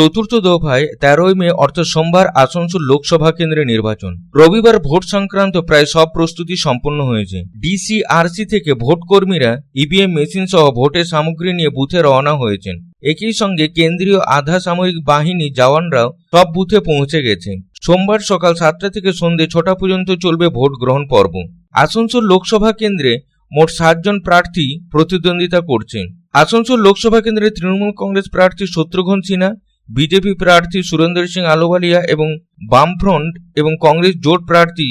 চতুর্থ দফায় তেরোই মে, অর্থাৎ সোমবার, আসানসোল লোকসভা কেন্দ্রে নির্বাচন। রবিবার ভোট সংক্রান্ত প্রায় সব প্রস্তুতি সম্পন্ন হয়েছে। ডিসিআরসি থেকে ভোট কর্মীরা ইভিএম মেশিন সহ ভোটের সামগ্রী নিয়ে বুথে রওনা হয়েছেন। একই সঙ্গে কেন্দ্রীয় আধা সামরিক বাহিনী জওয়ানরাও সব বুথে পৌঁছে গেছে। সোমবার সকাল সাতটা থেকে সন্ধে ছটা পর্যন্ত চলবে ভোট গ্রহণ পর্ব। আসানসোল লোকসভা কেন্দ্রে মোট সাতজন প্রার্থী প্রতিদ্বন্দ্বিতা করছেন আসানসোল লোকসভা কেন্দ্রে তৃণমূল কংগ্রেস প্রার্থী শত্রুঘ্ন সিনহা বিজেপি প্রার্থী সুরেন্দ্র সিং আলোয়ালিয়া এবং বামফ্রন্ট এবং কংগ্রেস জোট প্রার্থী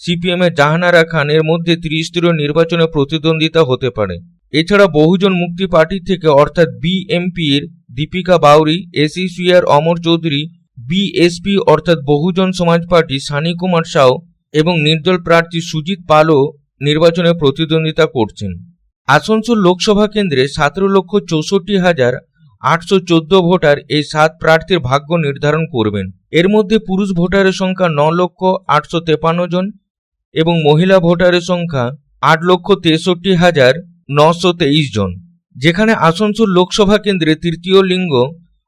সিপিএমের জাহানারা খান এর মধ্যে ত্রিস্তরীয় নির্বাচনে প্রতিদ্বন্দ্বিতা হতে পারে। এছাড়া বহুজন মুক্তি পার্টি থেকে অর্থাৎ বিএমপি এর দীপিকা বাউরি, এসইসিআর অমর চৌধুরী, বিএসপি অর্থাৎ বহুজন সমাজ পার্টি সানি কুমার সাউ এবং নির্দল প্রার্থী সুজিত পালও নির্বাচনে প্রতিদ্বন্দ্বিতা করছেন। আসানসোল লোকসভা কেন্দ্রে সতেরো লক্ষ চৌষট্টি হাজার আটশো চোদ্দ ভোটার এই সাত প্রার্থীর ভাগ্য নির্ধারণ করবেন। এর মধ্যে পুরুষ ভোটারের সংখ্যা ন লক্ষ আটশো তেপান্ন জন এবং মহিলা ভোটারের সংখ্যা আট লক্ষ তেষট্টি হাজার নশো তেইশ জন, যেখানে আসানসোল লোকসভা কেন্দ্রে তৃতীয় লিঙ্গ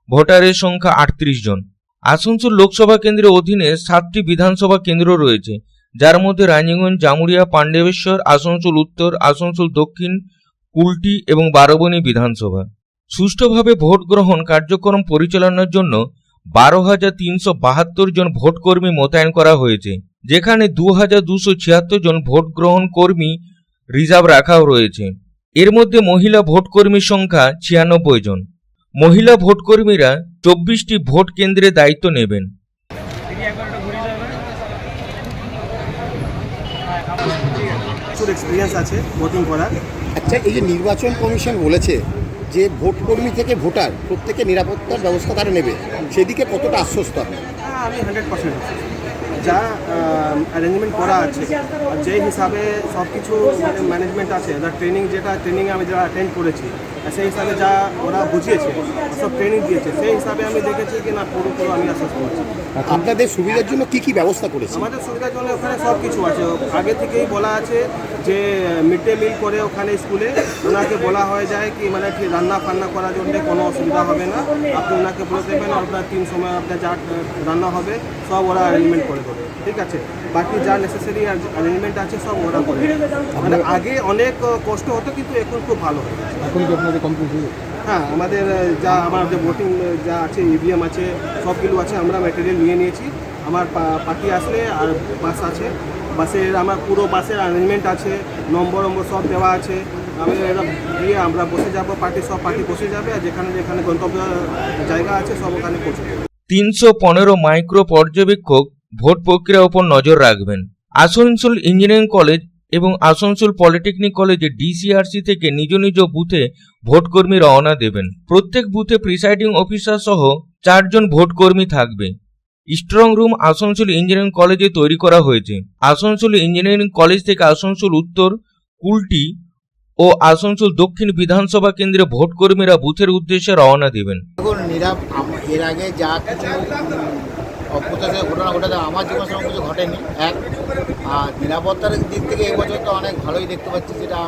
ভোটারের সংখ্যা আটত্রিশ জন। আসানসোল লোকসভা কেন্দ্রের অধীনে সাতটি বিধানসভা কেন্দ্র রয়েছে, যার মধ্যে রানীগঞ্জ জামুরিয়া পাণ্ডবেশ্বর আসানসোল উত্তর, আসানসোল দক্ষিণ, কুলটি এবং বারবনী বিধানসভা। সুষ্ঠুভাবে ভোট গ্রহণ কার্যক্রম পরিচালনার জন্য বারো হাজার তিনশো বাহাত্তর জন ভোটকর্মী মোতায়েন করা হয়েছে যেখানে দু হাজার দুশো ছিয়াত্তর জন ভোট গ্রহণ কর্মী রিজার্ভ রাখাও রয়েছে। এর মধ্যে মহিলা ভোটকর্মীর সংখ্যা ছিয়ানব্বই জন। মহিলা ভোটকর্মীরা চব্বিশটি ভোট কেন্দ্রে দায়িত্ব নেবেন। প্রচুর এক্সপিরিয়েন্স আছে ভোটিং করার? আচ্ছা এই যে নির্বাচন কমিশন বলেছে যে ভোট কর্মী থেকে ভোটার প্রত্যেকে নিরাপত্তার ব্যবস্থা তারা নেবে, সেদিকে কতটা আশ্বস্ত আপনি? আমি হান্ড্রেড পার্সেন্ট যা অ্যারেঞ্জমেন্ট করা আছে আর যেই হিসাবে সব কিছু মানে ম্যানেজমেন্ট আছে যা ট্রেনিং যেটা ট্রেনিং আমি যারা অ্যাটেন্ড করেছি আর সেই হিসাবে যা ওরা বুঝিয়েছে সব ট্রেনিং দিয়েছে সেই হিসাবে আমি দেখেছি কি না পুরো পুরো আমি আশ্বাস করছি। আপনাদের সুবিধার জন্য কি কি ব্যবস্থা করেছে? আমাদের সুবিধার জন্য ওখানে সব কিছু আছে। আগে থেকেই বলা আছে যে মিড ডে মিল করে ওখানে স্কুলে ওনাকে বলা হয়ে যায় কি মানে কি রান্না ফান্না করার জন্য কোনো অসুবিধা হবে না। আপনি ওনাকে বলে দেবেন আপনার তিন সময় আপনার যা রান্না হবে সব ওরা অ্যারেঞ্জমেন্ট করে দেবে। ঠিক আছে? বাকি যা নেসেসারি অ্যারেঞ্জমেন্ট আছে সব ওরা করে। মানে আগে অনেক কষ্ট হতো কিন্তু এখন খুব ভালো হয়ে এখন কি আপনাদের কমপ্লিট হ্যাঁ আমাদের যা আমার যে ভোটিং যা আছে ইভিএম আছে সবগুলো আছে আমরা ম্যাটেরিয়াল নিয়ে নিয়েছি। আমার পার্টি আসলে আর বাস আছে। বাসের আমার পুরো বাসের অ্যারেঞ্জমেন্ট আছে নম্বর নম্বর সব দেওয়া আছে। আমি এটা দিয়ে আমরা বসে যাব পার্টি সব পার্টি বসে যাবে আর যেখানে যেখানে গন্তব্য জায়গা আছে সব ওখানে পৌঁছে যাবে। তিনশো পনেরো মাইক্রো পর্যবেক্ষক ভোট প্রক্রিয়ার উপর নজর রাখবেন। আসানসোল ইঞ্জিনিয়ারিং কলেজ এবং আসানসোল পলিটেকনিক কলেজে ডিসিআরসি থেকে নিজ নিজ বুথে ভোটকর্মী রওনা দেবেন। প্রত্যেক বুথে প্রিসাইডিং অফিসার সহ চারজন ভোটকর্মী থাকবে। স্ট্রং রুম আসানসোল ইঞ্জিনিয়ারিং কলেজে তৈরি করা হয়েছে। আসানসোল ইঞ্জিনিয়ারিং কলেজ থেকে আসানসোল উত্তর, কুলটি ও আসানসোল দক্ষিণ বিধানসভা কেন্দ্রে ভোটকর্মীরা বুথের উদ্দেশ্যে রওনা দেবেন। এর আগে যা অপ্রত্যাশিত ঘটনা ঘটেছে আমার জীবনে সেরকম কিছু ঘটেনি। এক আর নিরাপত্তার দিক থেকে এবছর তো অনেক ভালোই দেখতে পাচ্ছি যেটা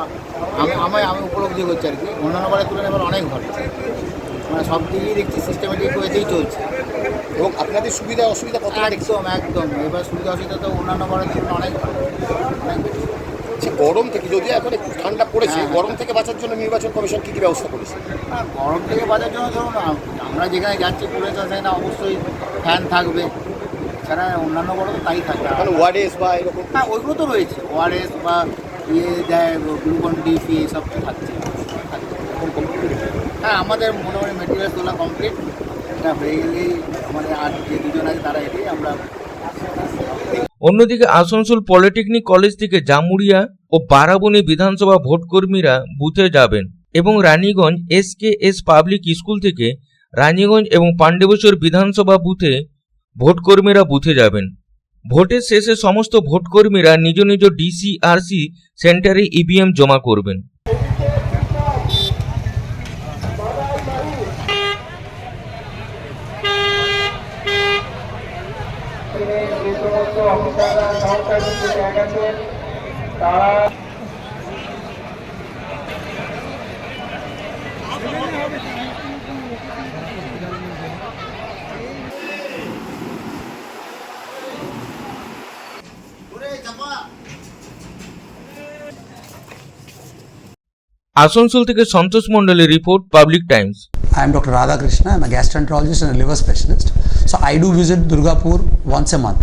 আমি আমি আমি উপলব্ধি করছি আর কি। অন্যান্য বারের তুলনায় এবার অনেক ভালো। মানে সব দিকেই দেখছি সিস্টেমেটিক ওয়েতেই চলছে। এবং আপনাদের সুবিধা অসুবিধা কত একদম একদম। এবার সুবিধা অসুবিধা তো অন্যান্য বারের তুলনায় অনেক ভালো। যে গরম থেকে যদিও এখন একটু ঠান্ডা পড়েছে হ্যাঁ। গরম থেকে বাঁচার জন্য নির্বাচন কমিশন কি কি ব্যবস্থা করেছে? গরম থেকে বাঁচার জন্য ধরুন আমরা যেখানে যাচ্ছি তো সেখানে অবশ্যই ফ্যান থাকবে। এছাড়া অন্যান্য বড় তো তাই থাকবে মানে ওয়ার্ডেস বা এরকম হ্যাঁ ওইগুলো তো রয়েছে। ওআরএস বা ইয়ে দেয় গ্লুকন ডি ফি এইসব তো থাকছে। হ্যাঁ আমাদের মোটামুটি মেটেরিয়াল তোলা কমপ্লিট এটা হয়ে গেলেই আমাদের আর যে দুজন আছে তারা এলেই আমরা অন্যদিকে আসানসোল পলিটেকনিক কলেজ থেকে জামুড়িয়া ও বারাবণী বিধানসভা ভোটকর্মীরা বুথে যাবেন এবং Raniganj S K S public school থেকে রানীগঞ্জ এবং পাণ্ডবেশ্বর বিধানসভা বুথে ভোটকর্মীরা বুথে যাবেন। ভোটের শেষে সমস্ত ভোটকর্মীরা নিজ নিজ ডিসিআরসি সেন্টারে ইভিএম জমা করবেন। অফিসাররা সহকারীকে দেখা গেছে তারা আসানসোল থেকে সন্তোষ মন্ডলের report public times I am Dr. Radha Krishna. I'm a gastroenterologist and a liver specialist. So I do visit Durgapur once a month.